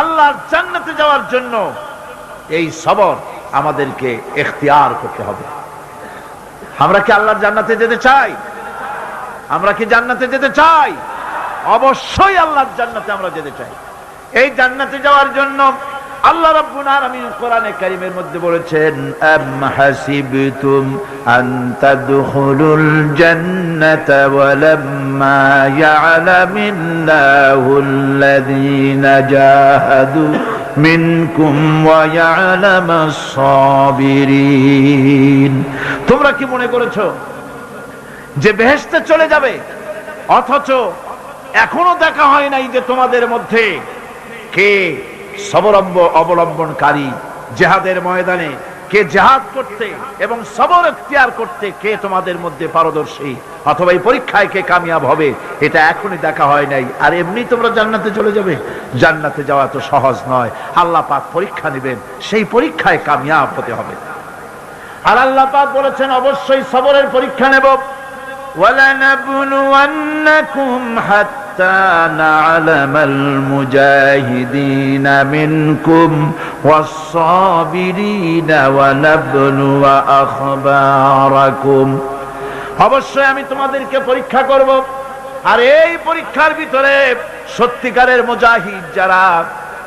আল্লাহর জান্নাতে যাওয়ার জন্য এই সবর আমাদেরকে এখতিয়ার করতে হবে। আমরা কি আল্লাহর জান্নাতে যেতে চাই? আমরা কি জান্নাতে যেতে চাই? অবশ্যই আল্লাহর জান্নাতে আমরা যেতে চাই। এই জান্নাতে যাওয়ার জন্য আল্লাহ রাব্বুল আলামিন কোরআনে কারীমের মধ্যে বলেছেন, আম হাসিবতুম আন তাদখুলুল জান্নাতা ওয়া লাম্মা ইয়ালামিল্লাহুল্লাযীনা জাহাদু মিনকুম ওয়া ইয়ালামাস সাবিরিন তোমরা কি মনে করেছ যে বেহেশতে চলে যাবে? অথচ এখনও দেখা হয় নাই যে তোমাদের মধ্যে কে? সবরম্ব অবলম্বনকারী জেহাদের ময়দানে কে জেহাদ করতে এবং সবর এখতিয়ার করতে কে তোমাদের মধ্যে পারদর্শী? অথবা এই পরীক্ষায় কে কামিয়াব হবে? এটা এখনই দেখা হয় নাই। আর এমনি তোমরা জান্নাতে চলে যাবে। জান্নাতে যাওয়া তো সহজ নয়। আল্লাহ পাক পরীক্ষা নেবেন, সেই পরীক্ষায় কামিয়াব হতে হবে। আর আল্লাহ পাক বলেছেন, অবশ্যই সবরের পরীক্ষা নেব। حتى نعلم المجاهدين منكم والصابرين ونبلو أخباركم অবশ্যই আমি তোমাদেরকে পরীক্ষা করব আর এই পরীক্ষার ভিতরে সত্যিকারের মুজাহিদ যারা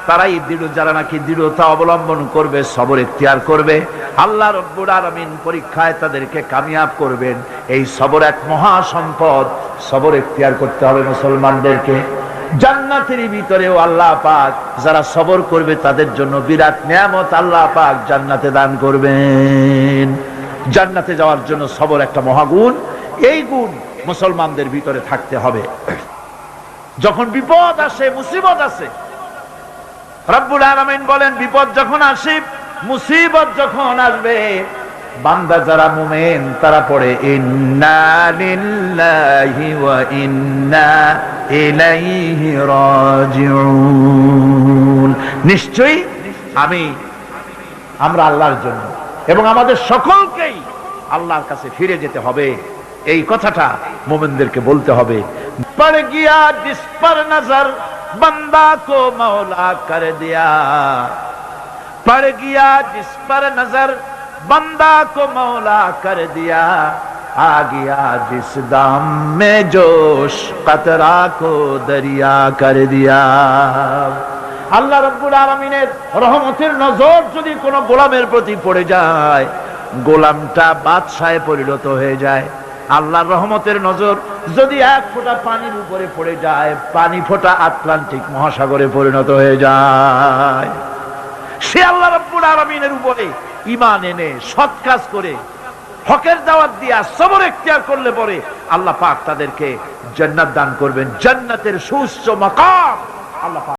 তারাই দৃঢ় যারা নাকি দৃঢ়তা অবলম্বন করবে সবর এখতিয়ার করবে আল্লাহ রব্বুল আলামিন পরীক্ষায় তাদেরকে কামিয়াব করবেন এই সবর এক মহা সম্পদ সবর এখতিয়ার করতে হবে মুসলমানদেরকে। জান্নাতের ভিতরেও আল্লাহ পাক যারা সবর করবে তাদের জন্য বিরাট নিয়ামত আল্লাহ পাক জান্নাতে দান করবেন। জান্নাতে যাওয়ার জন্য সবর একটা মহাগুণ। এই গুণ মুসলমানদের ভিতরে থাকতে হবে। যখন বিপদ আসে, মুসিবত আসে, রব্বুল আলামিন বলেন, বিপদ যখন আসে, মুসিবত যখন আসবে বান্দা যারা মোমেন, তারা পড়ে নিশ্চয়ই আমি, আমরা আল্লাহর জন্য এবং আমাদের সকলকেই আল্লাহর কাছে ফিরে যেতে হবে। এই কথাটা মোমেনদেরকে বলতে হবে। নজর बंदा को मौला कर दिया आ गया जिस दाम में जोश कतरा को दरिया कर दिया আল্লাহ রব্বুল আলমিনের রহমতের নজর যদি কোনো গোলামের প্রতি পড়ে যায় গোলামটা বাদশায় পরিণত হয়ে যায় আল্লাহর রহমতের নজর যদি এক ফোঁটা পানির উপরে পড়ে যায় পানি ফোঁটা আটলান্টিক মহাসাগরে পরিণত হয়ে যায় সে আল্লাহ রব্বুল আলমিনের উপরে ইমান এনে, সৎ কাজ করে, হকের দাওয়াত দিয়া সবর এখতিয়ার করলে পরে আল্লাহ পাক তাদেরকে জান্নাত দান করবেন। জান্নাতের সুস্থ মাকাম আল্লাহ